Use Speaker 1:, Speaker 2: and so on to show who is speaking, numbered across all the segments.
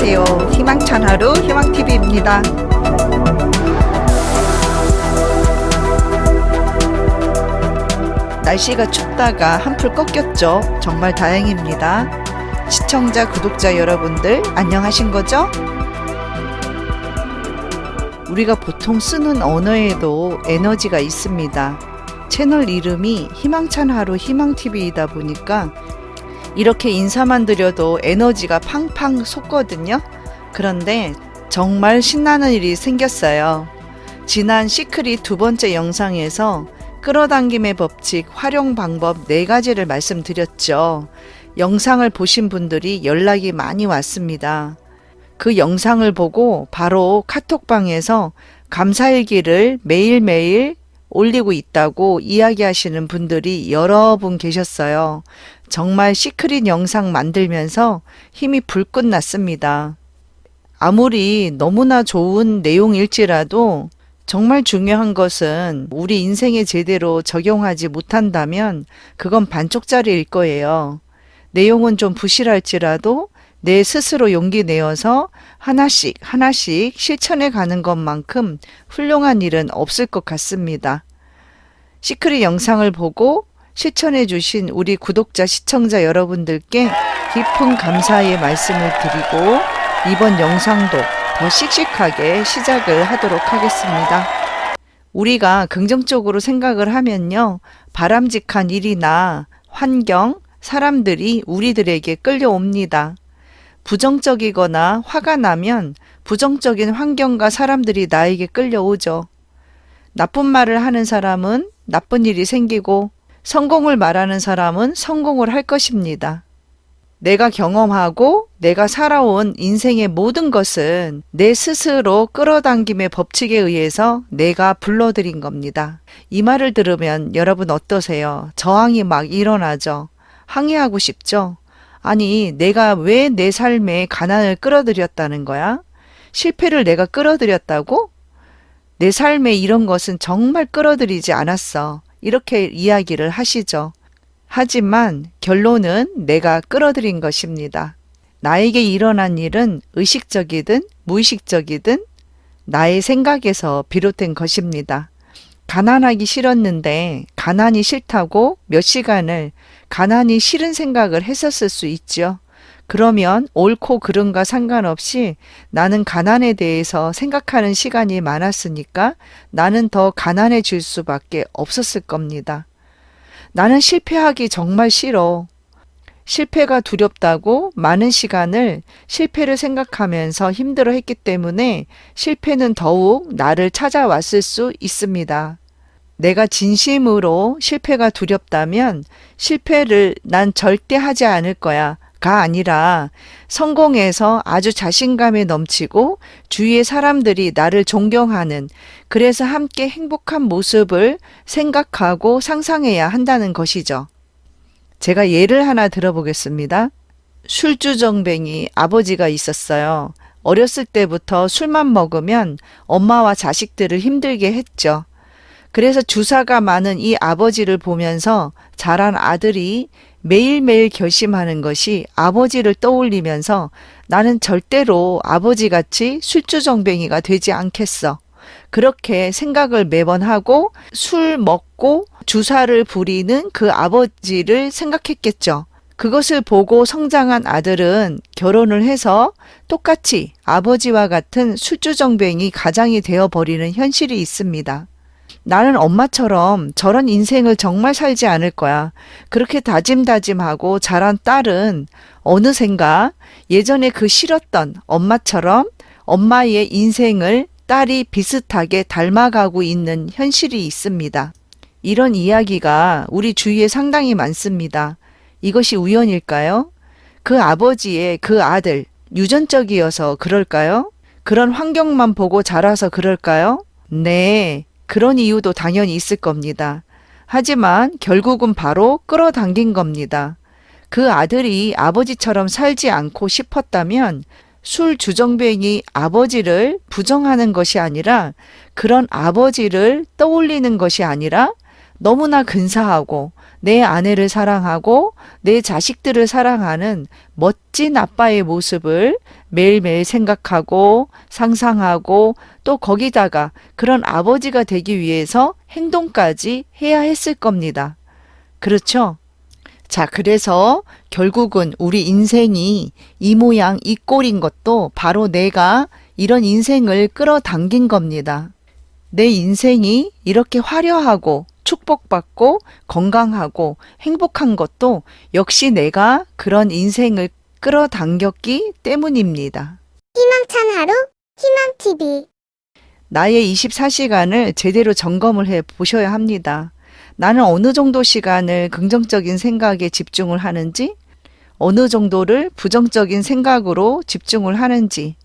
Speaker 1: 안녕하세요. 희망찬 하루 희망TV입니다. 날씨가 춥다가 한풀 꺾였죠. 정말 다행입니다. 시청자, 구독자 여러분들 안녕하신 거죠? 우리가 보통 쓰는 언어에도 에너지가 있습니다. 채널 이름이 희망찬 하루 희망TV이다 보니까 이렇게 인사만 드려도 에너지가 팡팡 솟거든요. 그런데 정말 신나는 일이 생겼어요. 지난 시크릿 두 번째 영상에서 끌어당김의 법칙 활용 방법 네 가지를 말씀드렸죠. 영상을 보신 분들이 연락이 많이 왔습니다. 그 영상을 보고 바로 카톡방에서 감사일기를 매일매일 올리고 있다고 이야기하시는 분들이 여러 분 계셨어요. 정말 시크릿 영상 만들면서 힘이 불끈 났습니다. 아무리 너무나 좋은 내용일지라도 정말 중요한 것은 우리 인생에 제대로 적용하지 못한다면 그건 반쪽짜리일 거예요. 내용은 좀 부실할지라도 내 스스로 용기 내어서 하나씩 하나씩 실천해 가는 것만큼 훌륭한 일은 없을 것 같습니다. 시크릿 영상을 보고 실천해 주신 우리 구독자 시청자 여러분들께 깊은 감사의 말씀을 드리고 이번 영상도 더 씩씩하게 시작을 하도록 하겠습니다. 우리가 긍정적으로 생각을 하면요. 바람직한 일이나 환경, 사람들이 우리들에게 끌려옵니다. 부정적이거나 화가 나면 부정적인 환경과 사람들이 나에게 끌려오죠. 나쁜 말을 하는 사람은 나쁜 일이 생기고 성공을 말하는 사람은 성공을 할 것입니다. 내가 경험하고 내가 살아온 인생의 모든 것은 내 스스로 끌어당김의 법칙에 의해서 내가 불러들인 겁니다. 이 말을 들으면 여러분 어떠세요? 저항이 막 일어나죠? 항의하고 싶죠? 아니, 내가 왜 내 삶에 가난을 끌어들였다는 거야? 실패를 내가 끌어들였다고? 내 삶에 이런 것은 정말 끌어들이지 않았어. 이렇게 이야기를 하시죠. 하지만 결론은 내가 끌어들인 것입니다. 나에게 일어난 일은 의식적이든 무의식적이든 나의 생각에서 비롯된 것입니다. 가난하기 싫었는데 가난이 싫다고 몇 시간을 가난이 싫은 생각을 했었을 수 있죠. 그러면 옳고 그름과 상관없이 나는 가난에 대해서 생각하는 시간이 많았으니까 나는 더 가난해질 수밖에 없었을 겁니다. 나는 실패하기 정말 싫어. 실패가 두렵다고 많은 시간을 실패를 생각하면서 힘들어 했기 때문에 실패는 더욱 나를 찾아왔을 수 있습니다. 내가 진심으로 실패가 두렵다면 실패를 난 절대 하지 않을 거야. 가 아니라 성공해서 아주 자신감에 넘치고 주위의 사람들이 나를 존경하는 그래서 함께 행복한 모습을 생각하고 상상해야 한다는 것이죠. 제가 예를 하나 들어보겠습니다. 술주정뱅이 아버지가 있었어요. 어렸을 때부터 술만 먹으면 엄마와 자식들을 힘들게 했죠. 그래서 주사가 많은 이 아버지를 보면서 자란 아들이 매일매일 결심하는 것이 아버지를 떠올리면서 나는 절대로 아버지같이 술주정뱅이가 되지 않겠어. 그렇게 생각을 매번 하고 술 먹고 주사를 부리는 그 아버지를 생각했겠죠. 그것을 보고 성장한 아들은 결혼을 해서 똑같이 아버지와 같은 술주정뱅이 가장이 되어버리는 현실이 있습니다. 나는 엄마처럼 저런 인생을 정말 살지 않을 거야. 그렇게 다짐다짐하고 자란 딸은 어느샌가 예전에 그 싫었던 엄마처럼 엄마의 인생을 딸이 비슷하게 닮아가고 있는 현실이 있습니다. 이런 이야기가 우리 주위에 상당히 많습니다. 이것이 우연일까요? 그 아버지의 그 아들, 유전적이어서 그럴까요? 그런 환경만 보고 자라서 그럴까요? 네, 그런 이유도 당연히 있을 겁니다. 하지만 결국은 바로 끌어당긴 겁니다. 그 아들이 아버지처럼 살지 않고 싶었다면 술 주정뱅이 아버지를 부정하는 것이 아니라 그런 아버지를 떠올리는 것이 아니라 너무나 근사하고 내 아내를 사랑하고 내 자식들을 사랑하는 멋진 아빠의 모습을 매일매일 생각하고 상상하고 또 거기다가 그런 아버지가 되기 위해서 행동까지 해야 했을 겁니다. 그렇죠? 자, 그래서 결국은 우리 인생이 이 모양 이 꼴인 것도 바로 내가 이런 인생을 끌어당긴 겁니다. 내 인생이 이렇게 화려하고 축복받고 건강하고 행복한 것도 역시 내가 그런 인생을 끌어당겼기 때문입니다.
Speaker 2: 희망찬 하루 희망TV
Speaker 1: 나의 24시간을 제대로 점검을 해 보셔야 합니다. 나는 어느 정도 시간을 긍정적인 생각에 집중을 하는지, 어느 정도를 부정적인 생각으로 집중을 하는지,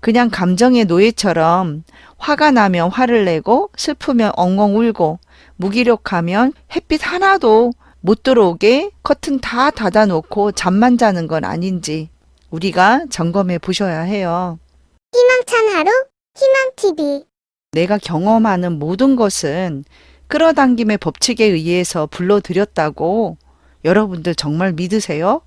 Speaker 1: 그냥 감정의 노예처럼 화가 나면 화를 내고 슬프면 엉엉 울고 무기력하면 햇빛 하나도 못 들어오게 커튼 다 닫아놓고 잠만 자는 건 아닌지 우리가 점검해 보셔야 해요.
Speaker 2: 희망찬 하루 희망TV
Speaker 1: 내가 경험하는 모든 것은 끌어당김의 법칙에 의해서 불러들였다고 여러분들 정말 믿으세요?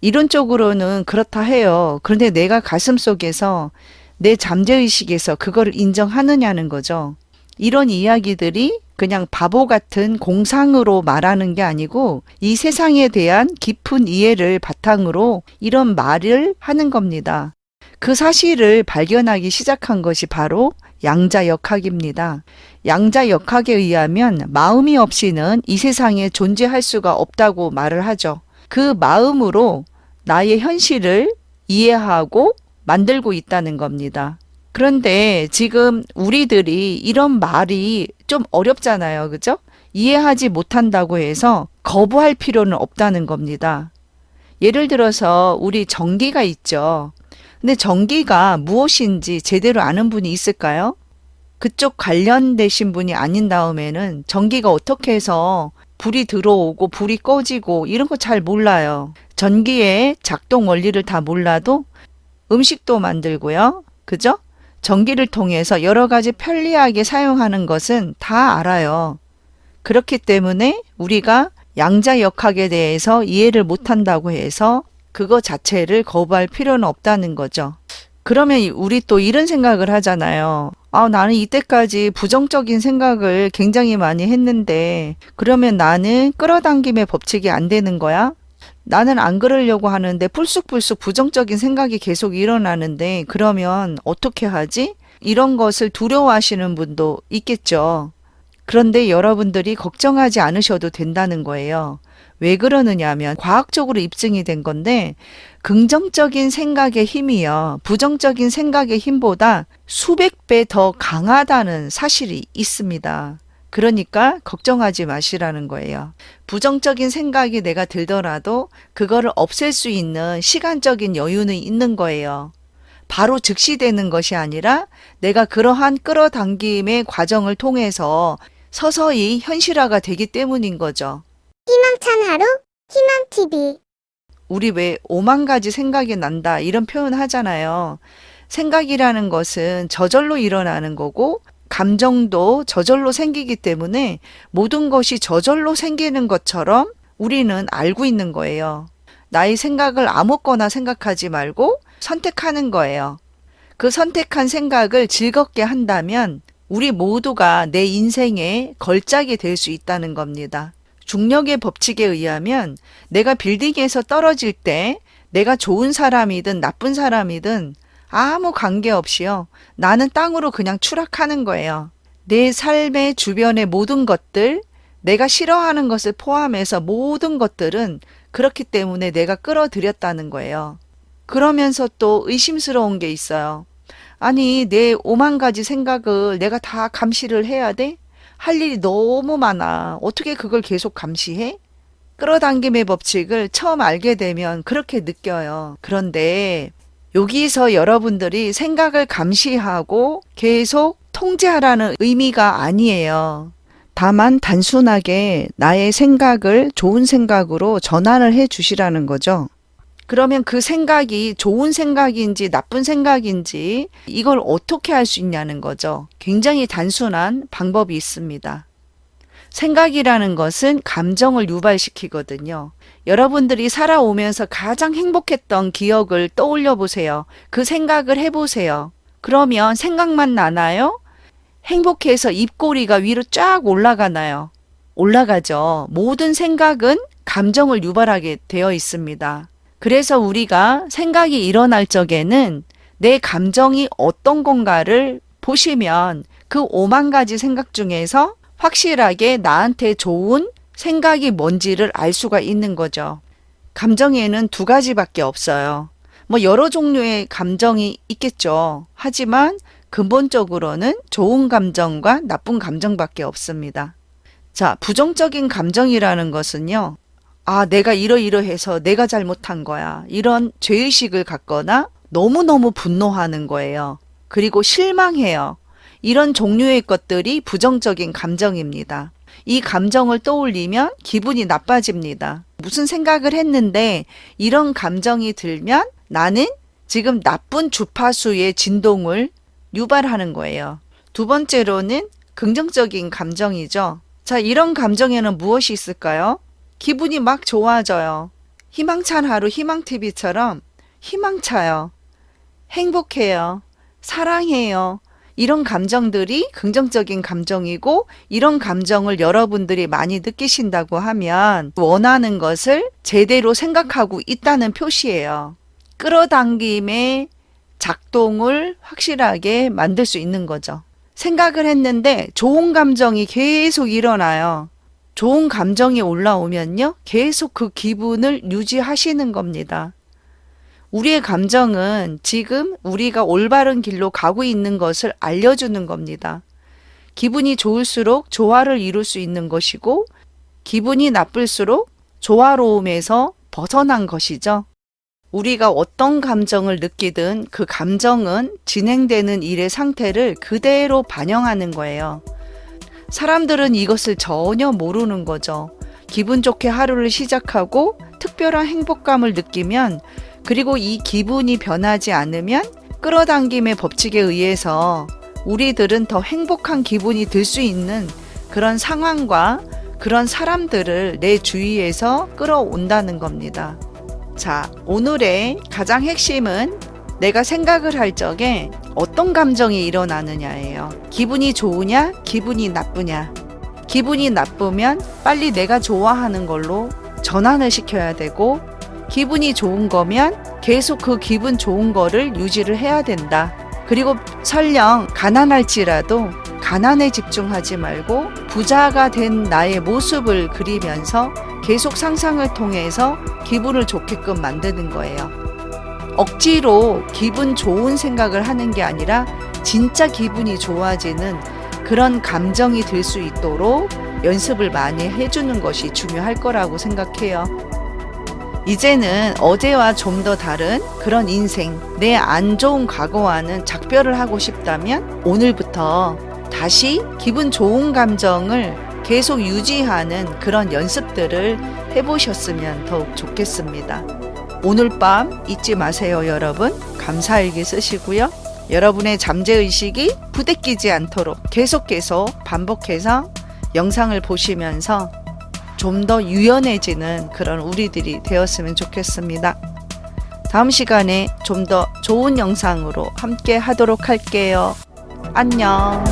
Speaker 1: 이론적으로는 그렇다 해요. 그런데 내가 가슴 속에서 내 잠재의식에서 그거를 인정하느냐는 거죠. 이런 이야기들이 그냥 바보 같은 공상으로 말하는 게 아니고 이 세상에 대한 깊은 이해를 바탕으로 이런 말을 하는 겁니다. 그 사실을 발견하기 시작한 것이 바로 양자역학입니다. 양자역학에 의하면 마음이 없이는 이 세상에 존재할 수가 없다고 말을 하죠. 그 마음으로 나의 현실을 이해하고 만들고 있다는 겁니다. 그런데 지금 우리들이 이런 말이 좀 어렵잖아요. 그죠? 이해하지 못한다고 해서 거부할 필요는 없다는 겁니다. 예를 들어서 우리 전기가 있죠. 근데 전기가 무엇인지 제대로 아는 분이 있을까요? 그쪽 관련되신 분이 아닌 다음에는 전기가 어떻게 해서 불이 들어오고 불이 꺼지고 이런 거 잘 몰라요. 전기의 작동 원리를 다 몰라도 음식도 만들고요. 그죠? 전기를 통해서 여러 가지 편리하게 사용하는 것은 다 알아요. 그렇기 때문에 우리가 양자역학에 대해서 이해를 못한다고 해서 그거 자체를 거부할 필요는 없다는 거죠. 그러면 우리 또 이런 생각을 하잖아요. 아, 나는 이때까지 부정적인 생각을 굉장히 많이 했는데, 그러면 나는 끌어당김의 법칙이 안 되는 거야? 나는 안 그러려고 하는데 불쑥불쑥 부정적인 생각이 계속 일어나는데, 그러면 어떻게 하지? 이런 것을 두려워하시는 분도 있겠죠. 그런데 여러분들이 걱정하지 않으셔도 된다는 거예요. 왜 그러느냐 하면 과학적으로 입증이 된 건데 긍정적인 생각의 힘이요. 부정적인 생각의 힘보다 수백 배 더 강하다는 사실이 있습니다. 그러니까 걱정하지 마시라는 거예요. 부정적인 생각이 내가 들더라도 그거를 없앨 수 있는 시간적인 여유는 있는 거예요. 바로 즉시 되는 것이 아니라 내가 그러한 끌어당김의 과정을 통해서 서서히 현실화가 되기 때문인 거죠.
Speaker 2: 희망찬 하루 희망TV
Speaker 1: 우리 왜 오만 가지 생각이 난다 이런 표현 하잖아요. 생각이라는 것은 저절로 일어나는 거고 감정도 저절로 생기기 때문에 모든 것이 저절로 생기는 것처럼 우리는 알고 있는 거예요. 나의 생각을 아무거나 생각하지 말고 선택하는 거예요. 그 선택한 생각을 즐겁게 한다면 우리 모두가 내 인생의 걸작이 될 수 있다는 겁니다. 중력의 법칙에 의하면 내가 빌딩에서 떨어질 때 내가 좋은 사람이든 나쁜 사람이든 아무 관계없이요. 나는 땅으로 그냥 추락하는 거예요. 내 삶의 주변의 모든 것들, 내가 싫어하는 것을 포함해서 모든 것들은 그렇기 때문에 내가 끌어들였다는 거예요. 그러면서 또 의심스러운 게 있어요. 아니, 내 오만 가지 생각을 내가 다 감시를 해야 돼? 할 일이 너무 많아. 어떻게 그걸 계속 감시해? 끌어당김의 법칙을 처음 알게 되면 그렇게 느껴요. 그런데 여기서 여러분들이 생각을 감시하고 계속 통제하라는 의미가 아니에요. 다만 단순하게 나의 생각을 좋은 생각으로 전환을 해 주시라는 거죠. 그러면 그 생각이 좋은 생각인지 나쁜 생각인지 이걸 어떻게 할 수 있냐는 거죠. 굉장히 단순한 방법이 있습니다. 생각이라는 것은 감정을 유발시키거든요. 여러분들이 살아오면서 가장 행복했던 기억을 떠올려 보세요. 그 생각을 해보세요. 그러면 생각만 나나요? 행복해서 입꼬리가 위로 쫙 올라가나요? 올라가죠. 모든 생각은 감정을 유발하게 되어 있습니다. 그래서 우리가 생각이 일어날 적에는 내 감정이 어떤 건가를 보시면 그 오만 가지 생각 중에서 확실하게 나한테 좋은 생각이 뭔지를 알 수가 있는 거죠. 감정에는 두 가지밖에 없어요. 뭐 여러 종류의 감정이 있겠죠. 하지만 근본적으로는 좋은 감정과 나쁜 감정밖에 없습니다. 자, 부정적인 감정이라는 것은요. 아, 내가 이러이러해서 내가 잘못한 거야. 이런 죄의식을 갖거나 너무너무 분노하는 거예요. 그리고 실망해요. 이런 종류의 것들이 부정적인 감정입니다. 이 감정을 떠올리면 기분이 나빠집니다. 무슨 생각을 했는데 이런 감정이 들면 나는 지금 나쁜 주파수의 진동을 유발하는 거예요. 두 번째로는 긍정적인 감정이죠. 자, 이런 감정에는 무엇이 있을까요? 기분이 막 좋아져요. 희망찬 하루 희망TV처럼 희망차요. 행복해요. 사랑해요. 이런 감정들이 긍정적인 감정이고 이런 감정을 여러분들이 많이 느끼신다고 하면 원하는 것을 제대로 생각하고 있다는 표시예요. 끌어당김의 작동을 확실하게 만들 수 있는 거죠. 생각을 했는데 좋은 감정이 계속 일어나요. 좋은 감정이 올라오면요. 계속 그 기분을 유지하시는 겁니다. 우리의 감정은 지금 우리가 올바른 길로 가고 있는 것을 알려주는 겁니다. 기분이 좋을수록 조화를 이룰 수 있는 것이고, 기분이 나쁠수록 조화로움에서 벗어난 것이죠. 우리가 어떤 감정을 느끼든 그 감정은 진행되는 일의 상태를 그대로 반영하는 거예요. 사람들은 이것을 전혀 모르는 거죠. 기분 좋게 하루를 시작하고 특별한 행복감을 느끼면 그리고 이 기분이 변하지 않으면 끌어당김의 법칙에 의해서 우리들은 더 행복한 기분이 들 수 있는 그런 상황과 그런 사람들을 내 주위에서 끌어온다는 겁니다. 자, 오늘의 가장 핵심은 내가 생각을 할 적에 어떤 감정이 일어나느냐예요. 기분이 좋으냐, 기분이 나쁘냐. 기분이 나쁘면 빨리 내가 좋아하는 걸로 전환을 시켜야 되고, 기분이 좋은 거면 계속 그 기분 좋은 거를 유지를 해야 된다. 그리고 설령 가난할지라도 가난에 집중하지 말고 부자가 된 나의 모습을 그리면서 계속 상상을 통해서 기분을 좋게끔 만드는 거예요. 억지로 기분 좋은 생각을 하는 게 아니라 진짜 기분이 좋아지는 그런 감정이 들 수 있도록 연습을 많이 해주는 것이 중요할 거라고 생각해요. 이제는 어제와 좀 더 다른 그런 인생, 내 안 좋은 과거와는 작별을 하고 싶다면 오늘부터 다시 기분 좋은 감정을 계속 유지하는 그런 연습들을 해보셨으면 더욱 좋겠습니다. 오늘 밤 잊지 마세요, 여러분. 감사일기 쓰시고요. 여러분의 잠재의식이 부대끼지 않도록 계속 계속 반복해서 영상을 보시면서 좀 더 유연해지는 그런 우리들이 되었으면 좋겠습니다. 다음 시간에 좀 더 좋은 영상으로 함께 하도록 할게요. 안녕.